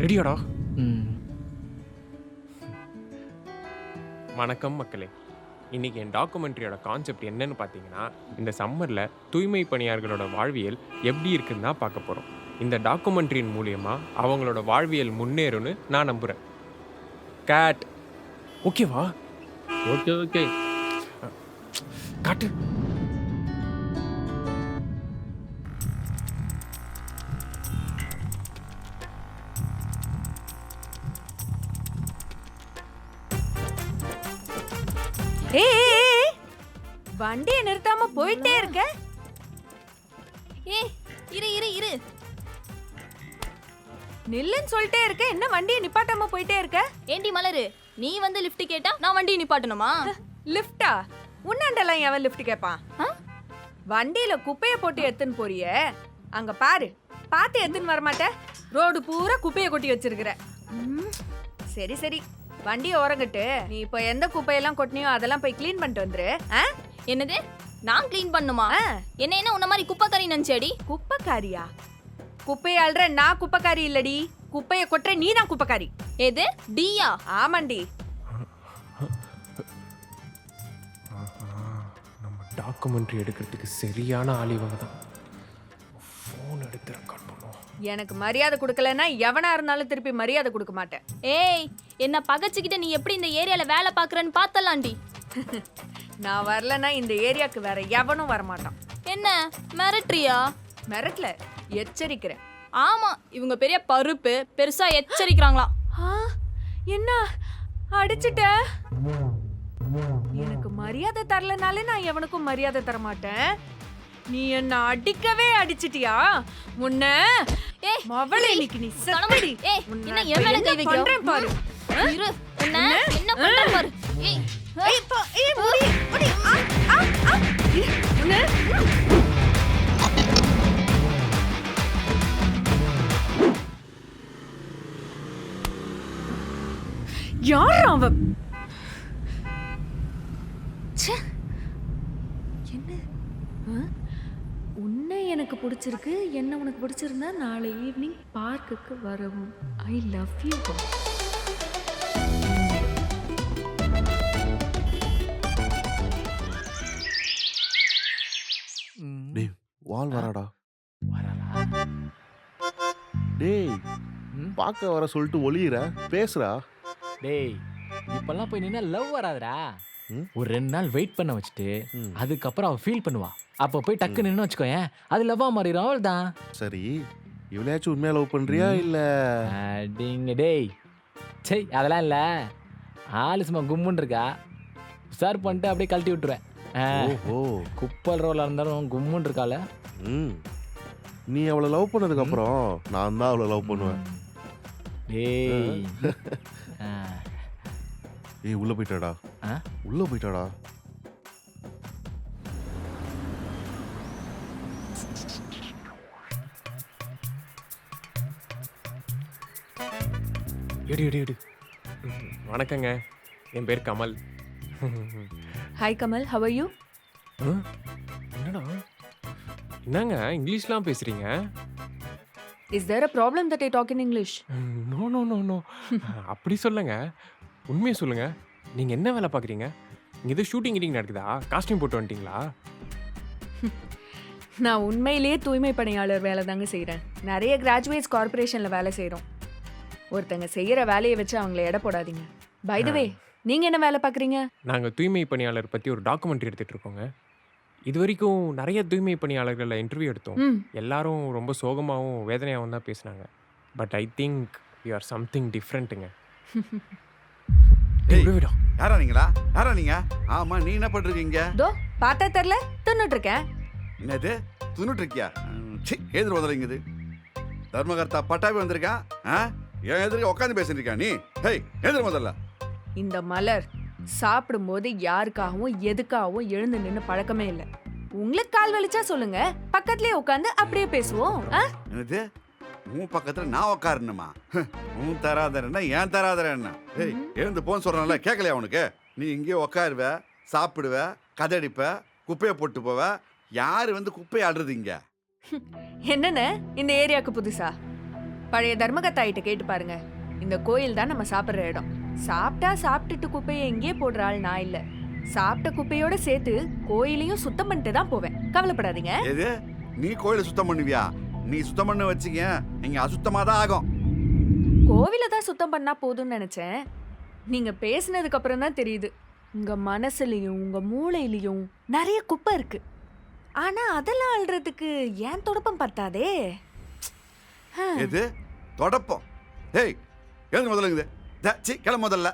ரெடியாடா வணக்கம் மக்களே. இன்னைக்கு என் டாக்குமெண்ட்ரியோட கான்செப்ட் என்னன்னு பார்த்தீங்கன்னா இந்த சம்மரில் தூய்மை பணியாளர்களோட வாழ்வியல் எப்படி இருக்குன்னு தான் பார்க்க போகிறோம் இந்த டாக்குமெண்ட்ரியின் மூலியமா அவங்களோட வாழ்வியல் முன்னேறும்னு நான் நம்புகிறேன் கேட் ஓகேவா ஓகே ஓகே காட்டு. வண்டியை நிறுத்தாம போயிட்டே இருக்க? ஏய் இரு இரு இரு. நில்லுன்னு சொல்லிட்டே இருக்க என்ன வண்டியை நிப்பாட்டாம போயிட்டே இருக்க? ஏண்டி மலரு நீ வந்து லிஃப்ட் கேட்டா நான் வண்டியை நிப்பாட்டணுமா? லிஃப்டா உன்னாண்டெல்லாம் எவன் லிஃப்ட் கேட்பான்? வண்டியில குப்பைய போட்டு எடுத்துன்னு போறியே? அங்க பாரு பார்த்து எடுத்துன்னு வரமாட்ட. ரோடு பூரா குப்பைய கொட்டி வச்சிருக்கிற. சரி சரி. வண்டியை ஓரங்கட்டு நீ இப்போ எந்த குப்பையெல்லாம் கொட்டினியோ அதெல்லாம் போய் க்ளீன் பண்ணிட்டு வந்துரு. ஆ? என்னது? நான் க்ளீன் பண்ணுமா? என்ன என்ன உன்ன மாதிரி குப்பைக்கறி நினைச்சேடி? குப்பைக்காரியா? குப்பையை அள்ளுற நான் குப்பைக்காரி இல்லடி. குப்பைய கொட்டுற நீ தான் குப்பைக்காரி. எது? டியா? ஆமாண்டி. நம்ம டாக்குமெண்ட்ரி எடுக்கிறதுக்கு சரியான ஆளிவங்க தான் ஃபோன் எடுத்து ரெக்கார்ட் பண்ணுவோம். எனக்கு மரியாதை கொடுக்கலன்னா எவனா இருந்தாலும் திருப்பி மரியாதை கொடுக்க மாட்டேன். ஏய் என்ன பகச்சுக்கிட்டு நீ எப்படி இந்த ஏரியால வேலை பாக்குறன்னு பார்த்தலாண்டி. நான் வரலன்னா இந்த ஏரியாக்கு வேற எவனும் வரமாட்டான். என்ன? மிரட்றியா மிரட்டல. எச்சரிக்கிறேன். ஆமா இவங்க பெரிய பருப்பு பெருசா எச்சரிக்கிறாங்களாம் ஆ, என்ன? அடிச்சிட்ட? எனக்கு மரியாதை தரலனாலே நான் எவனுக்கும் மரியாதை தர மாட்டேன் நீ என்ன அடிக்கவே அடிச்சிட்டியா? முன்ன ஏய், மவளே இன்னைக்கு நீ செத்தடி. ஏய் என்ன என் மேல என்ன கை வைக்கிற? பண்றேன் பாரு. இரு. உன்னை என்ன பண்றேன் பாரு ஏய் ஏய், பா- ஏய், முடி, முடி. ஆ, ஆ, ஆ. ஏய், உன்னை- யார் அவன் ச்சே. என்ன? உன்னை எனக்கு பிடிச்சிருக்கு என்ன உனக்கு பிடிச்சிருந்தா நாளை ஈவினிங் பார்க்குக்கு வரவும் ஐ லவ் யூ டேய் வால் வராடா. டேய்? பார்க்க வர சொல்லிட்டு ஒளியிற பேசுறா டேய் இப்பெல்லாம் போய் நின்னா லவ் வராதுடா? ஒரு ரெண்டு நாள் வெயிட் பண்ண வச்சுட்டு. அதுக்கப்புறம் அவ ஃபீல் பண்ணுவா. அப்போ போய் டக்கு நின்னு வச்சுக்கோயேன் அது லவ்வா மாறிடும் அவள் தான் சரி இவளையாச்சும் உண்மையா லவ் பண்றியா இல்ல? டேய். சை அதெல்லாம் இல்லை. ஆளு சும்மா கும்முன்னு இருக்கா? சார் பண்ணிட்டு அப்படியே கழட்டி விட்டுருவேன். ஓஹோ. குப்பல் ரோலாக இருந்தாலும் கும்முன்னு இருக்கால ம். நீ அவளை லவ் பண்ணதுக்கு அப்புறம் நான் தான் அவளை லவ் பண்ணுவேன். ஆ, ஏய் உள்ள போயிட்டாடா? உள்ள போயிட்டாடா. ம், வணக்கங்க. என் பேர் Kamal. Hi Kamal how you ah? என்னடா? என்னங்க இங்கிலீஷ்லாம் பேசுறீங்க? Is there a problem that I talk in English no no no no. அப்படி சொல்லுங்க. உண்மையை சொல்லுங்க. நீங்க என்ன வேலை பார்க்குறீங்க? இங்க எது ஷூட்டிங் கிட்டிங் நடக்குதா? காஸ்டியூம் போட்டு வந்துட்டீங்களா? நான் உண்மையிலேயே தூய்மை பணியாளர் வேலை தாங்க செய்கிறேன் நிறைய கிராஜுவேட்ஸ் கார்ப்பரேஷனில் வேலை செய்கிறோம் ஒருத்தங்க செய்கிற வேலையை வச்சு அவங்கள எடை போடாதீங்க. பை த வே நீங்கள் என்ன வேலை பார்க்குறீங்க? நாங்கள் தூய்மை பணியாளர் பற்றி ஒரு டாக்குமெண்ட்ரி எடுத்துட்டு இருக்கோங்க. இது வரைக்கும் நிறைய தூய்மை பணியாளர்களை இன்டர்வியூ எடுத்தோம். ம். எல்லாரும் ரொம்ப சோகமாகவும் வேதனையாகவும் தான் பேசுனாங்க. But I think you are something டிஃப்ரெண்ட்டுங்க ஏய். விடா. யாரா நீங்களா? யாரா நீங்க? ஆமா நீ என்ன பண்றீங்க தோ பார்த்தா தெரில தின்னுட்டு இருக்கேன் என்னது துணுட்டு இருக்கியா ம், சி இது? தர்மகர்த்தா பட்டாபி வந்திருக்கான் ஆ? என் எதிர்க்க உட்காந்து பேசிட்டு இருக்கியா நீ? ஹேய் எதிர் முதல்ல. இந்த மலர் சாப்பிடும்போது யாருக்காகவும் எதுக்காகவும் எழுந்து நின்று பழக்கமே இல்லை. உங்களுக்கு கால் வலிச்சா சொல்லுங்க. பக்கத்துலயே உட்காந்து அப்படியே பேசுவோம்? என்னது? உன் பக்கத்துல நான் உட்காரணுமா உன் தராதர என்ன ஏன் தராதர என்ன? ஏய் எழுந்து போன்னு சொல்றேன்ல கேட்கலையா உனக்கு? நீ இங்கேயே உட்காருவ சாப்பிடுவ கதடிப்ப குப்பையை போட்டு போவ யாரு வந்து குப்பையை ஆடுறது இங்க? என்னண்ணே இந்த ஏரியாவுக்கு புதுசா? பழைய தர்மகத்தாயிட்ட கேட்டு பாருங்க. இந்த கோயில் தான் நம்ம சாப்பிட்ற இடம். சாப்பிட்டா சாப்பிட்டுட்டு குப்பையை எங்கேயே போடுற ஆள் நான் இல்ல. சாப்பிட்ட குப்பையோட சேர்த்து கோயிலையும் சுத்தம் பண்ணிட்டு தான் போவேன். கவலைப்படாதீங்க. எது? நீ கோயிலை சுத்தம் பண்ணுவியா? நீ சுத்தம் பண்ண வச்சுக்க இங்க அசுத்தமா தான் ஆகும். கோவிலை தான் சுத்தம் பண்ணா போதும்னு நினைச்சேன். நீங்க பேசினதுக்கு அப்புறம் தான் தெரியுது. உங்க மனசுலயும் உங்க மூளையிலயும் நிறைய குப்பை இருக்கு. ஆனா அதெல்லாம் அள்ளுறதுக்கு ஏன் தொடப்பம் பத்தாதே. எது? தொடப்பம். டேய் எழுந்து முதல்ல இங்குது. த சி கிளம்ப முதல்ல.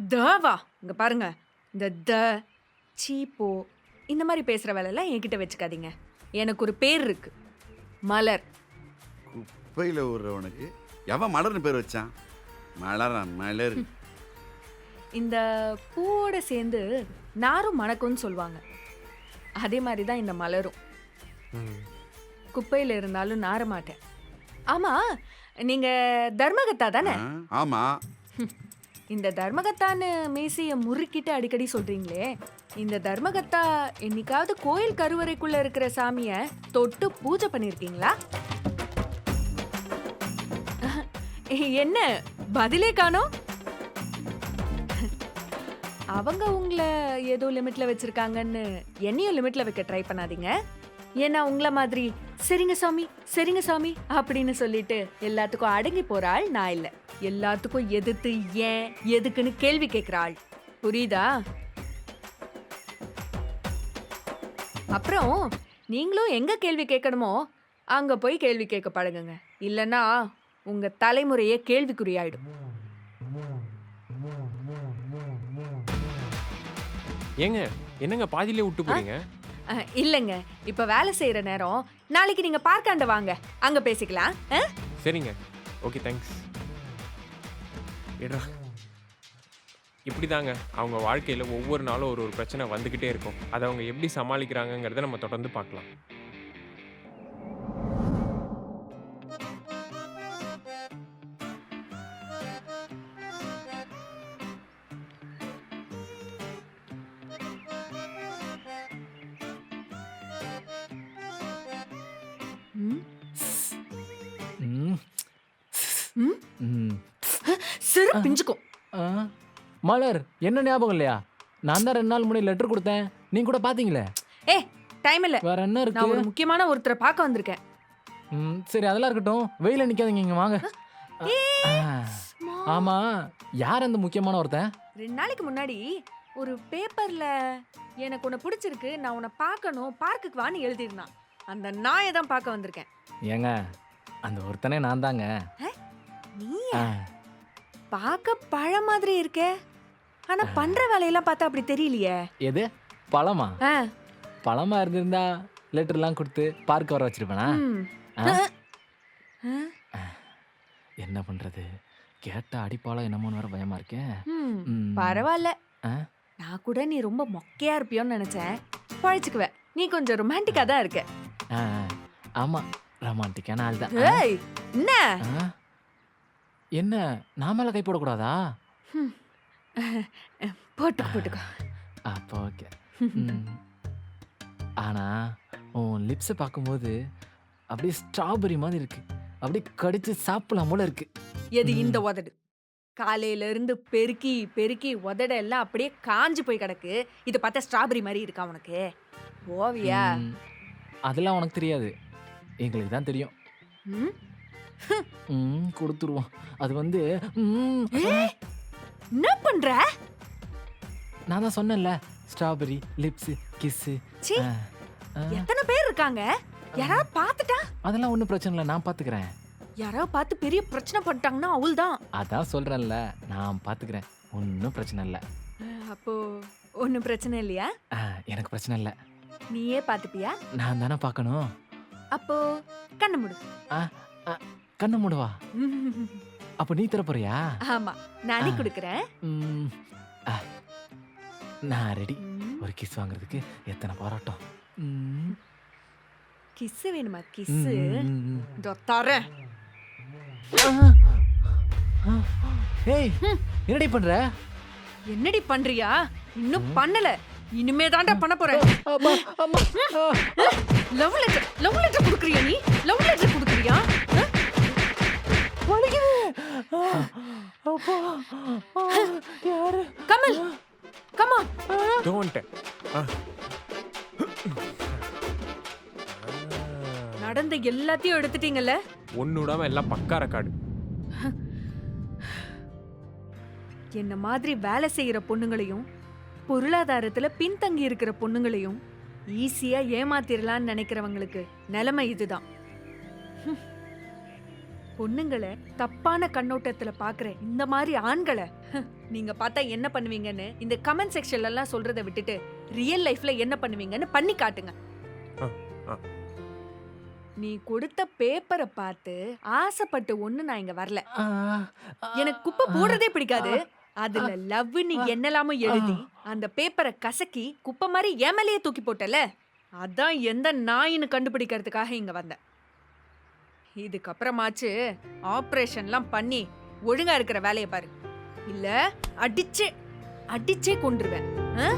தவா. இங்க பாருங்க. இந்த த சீப்போ இந்த மாதிரி பேசுற வேலையெல்லாம் என்கிட்ட வச்சுக்காதீங்க. எனக்கு ஒரு பேர் இருக்கு. மலர். குப்பையில விடுறவனுக்கு எவன் மலர்னு பேர் வச்சான்? மலரா மலர். இந்த பூவோட சேர்ந்து நாரும் மணக்கும்னு சொல்லுவாங்க. அதே மாதிரி தான் இந்த மலரும். குப்பையில இருந்தாலும் நார மாட்டேன். ஆமா நீங்க தர்மகத்தா தானே? ஆமா. இந்த தர்மகத்தான்னு மீசைய முறுக்கிட்டு அடிக்கடி சொல்றீங்களே இந்த தர்மகத்தா என்னைக்காவது கோயில் கருவறைக்குள்ள இருக்கிற சாமிய தொட்டு பூஜை பண்ணிருக்கீங்களா? என்ன பதிலே காணோம்? அவங்க உங்களை ஏதோ லிமிட்ல வச்சிருக்காங்கன்னு என்னையும் லிமிட்ல வைக்க ட்ரை பண்ணாதீங்க. ஏன்னா உங்கள மாதிரி சரிங்க சாமி சரிங்க சாமி அப்படின்னு சொல்லிட்டு எல்லாத்துக்கும் அடங்கி போற ஆள் நான் இல்ல. எல்லாத்துக்கும் எதிர்த்து ஏன் எதுக்குன்னு கேள்வி கேட்கிற ஆள். புரியுதா? அப்புறம் நீங்களும் எங்க கேள்வி கேட்கணுமோ அங்க போய் கேள்வி கேட்க பழகுங்க. இல்லைன்னா உங்க தலைமுறையே கேள்விக்குறியாயிடும். ஏங்க என்னங்க பாதியிலே விட்டு போறீங்க? இல்லைங்க. இப்ப வேலை செய்யற நேரம் நாளைக்கு நீங்க பார்க்காண்ட வாங்க. அங்க பேசிக்கலாம். ஆ? சரிங்க. ஓகே தேங்க்ஸ் இடா இப்படி தாங்க அவங்க வாழ்க்கையில் ஒவ்வொரு நாளும் ஒரு ஒரு பிரச்சனை வந்துக்கிட்டே இருக்கும். அதை அவங்க எப்படி சமாளிக்கிறாங்கங்கிறத நம்ம தொடர்ந்து பார்க்கலாம். சிறு பிஞ்சுக்கும். ஆ, மலர் என்ன ஞாபகம் இல்லையா? நான் தான் ரெண்டு நாள் முன்னாடி லெட்டர் கொடுத்தேன். நீங்க கூட பாத்தீங்களே? ஏ டைம் இல்ல. வேற என்ன நான் இருக்கு ஒரு முக்கியமான ஒருத்தரை பார்க்க வந்திருக்கேன். ம், சரி அதெல்லாம் இருக்கட்டும். வெயில நிக்காதீங்க இங்க வாங்க. ஆமா யார் அந்த முக்கியமான ஒருத்தன்? ரெண்டு நாளைக்கு முன்னாடி ஒரு பேப்பர்ல எனக்கு உன்னை பிடிச்சிருக்கு நான் உன்னை பார்க்கணும் பார்க்குக்கு வான்னு எழுதியிருந்தான். அந்த நாயை தான் பார்க்க வந்திருக்கேன். ஏங்க அந்த ஒருத்தனே நான் தாங்க. நீ ஆ, பார்க்க பழ மாதிரி இருக்கே. ஆனா பண்ற வேலையெல்லாம் பார்த்தா அப்படி தெரியலையே. எது? பழமா? ஆ, பழமா இருந்திருந்தா லெட்டர்லாம் கொடுத்து பார்க்க வர வச்சிருப்பேனா? ம். ஆ? ஆ, என்ன பண்றது? கேட்டா அடிப்பாளா என்னமோன்னு வர பயமா இருக்கேன் ம். ம். பரவாயில்ல. ஆ? நான் கூட நீ ரொம்ப மொக்கையா இருப்பியோன்னு நினைச்சேன். பழச்சுக்குவ நீ கொஞ்சம் ரொமான்டிக்கா தான் இருக்க. ஆ, ஆமா ரொமான்டிக்கான ஆள் தான். ஏய் என்ன? என்ன நான் மேல கை போடக்கூடாதா? போட்டுக்கோ போட்டுக்கோ. அப்போ ஓகே. ஆனா உன் லிப்ஸை பார்க்கும்போது அப்படியே ஸ்ட்ராபெரி மாதிரி இருக்கு. அப்படியே கடிச்சு சாப்பிடலாம் போல இருக்கு. எது. இந்த உதடு? காலையில இருந்து பெருக்கி பெருக்கி உதட எல்லாம் அப்படியே காஞ்சு போய் கிடக்கு. இதை பார்த்தா ஸ்ட்ராபெரி மாதிரி இருக்கா உனக்கு? ஓவியா ம். அதெல்லாம் உனக்கு தெரியாது. எங்களுக்கு தான் தெரியும். ம்? ம் கொடுத்துருவோம். அது வந்து ம், என்ன பண்ற? நான் தான் சொன்னேன்ல ஸ்ட்ராபெரி லிப்ஸ் கிஸ்ஸு சீ எத்தனை பேர் இருக்காங்க? யாராவது பார்த்துட்டா? அதெல்லாம் ஒன்றும் பிரச்சனை இல்லை நான் பார்த்துக்கிறேன் யாராவது பார்த்து பெரிய பிரச்சனை பண்ணிட்டாங்கன்னா அவள் தான் அதான் சொல்கிறேன்ல நான் பார்த்துக்கிறேன் ஒன்றும் பிரச்சனை இல்லை. அப்போ ஒன்றும் பிரச்சனை இல்லையா? ஆ, எனக்கு பிரச்சனை இல்லை. நீயே பார்த்துப்பியா நான் தானே பார்க்கணும் அப்போ கண்ணு மூடு. கண்ணை மூடுவா? அப்போ நீ தர போறியா? ஆமா நானே. கொடுக்குறேன். ம், ஆ, நான் ரெடி. ஒரு கிஸ் வாங்குறதுக்கு எத்தனை போராட்டம். ம், கிஸ் வேணுமா? கிஸ் ம், ம், ம். இதோ தரேன். ஆ, ஆ, ஏய் என்னடி பண்ற? என்னடி பண்றியா? இன்னும் பண்ணல. இனிமே தாண்டா பண்ண போறேன். அம்மா அம்மா ஆ. லவ் லெட்டர் லவ் லெட்டர் குடுக்குறியா நீ லவ் லெட்டர் குடுக்குறியா ஆ? யாரு? கமல்! கமா தோன்ட்ட நடந்த எல்லாத்தையும் எடுத்துட்டீங்கல்ல? ஒன்று விடாம எல்லாம் பக்கா ரெக்கார்டு. என்ன மாதிரி வேலை செய்யற பொண்ணுங்களையும் பொருளாதாரத்துல பின்தங்கி இருக்கிற பொண்ணுங்களையும் ஈஸியா ஏமாத்திரலாம்னு நினைக்கிறவங்களுக்கு நிலைமை இதுதான். பொண்ணுங்களை தப்பான கண்ணோட்டத்துல பாக்குற இந்த மாதிரி ஆண்களை நீங்க பார்த்தா என்ன பண்ணுவீங்கன்னு இந்த கமெண்ட் செக்ஷன்ல எல்லாம் சொல்றதை விட்டுட்டு ரியல் லைஃப்ல என்ன பண்ணுவீங்கன்னு பண்ணி காட்டுங்க. நீ கொடுத்த பேப்பரை பார்த்து ஆசைப்பட்டு ஒண்ணு நான் இங்க வரல. எனக்கு குப்பை போடுறதே பிடிக்காது. அதுல லவ் நீ என்னலாமோ எழுதி அந்த பேப்பரை கசக்கி குப்பை மாதிரி என் மேலேயே தூக்கி போட்டல. அதான் எந்த நாயின்னு கண்டுபிடிக்கிறதுக்காக இங்க வந்தேன். இதுக்கப்புறமாச்சு ஆப்ரேஷன்லாம் பண்ணி ஒழுங்கா இருக்கிற வேலையை பாரு இல்ல அடிச்சே அடிச்சே கொண்டுருவேன் ஆ?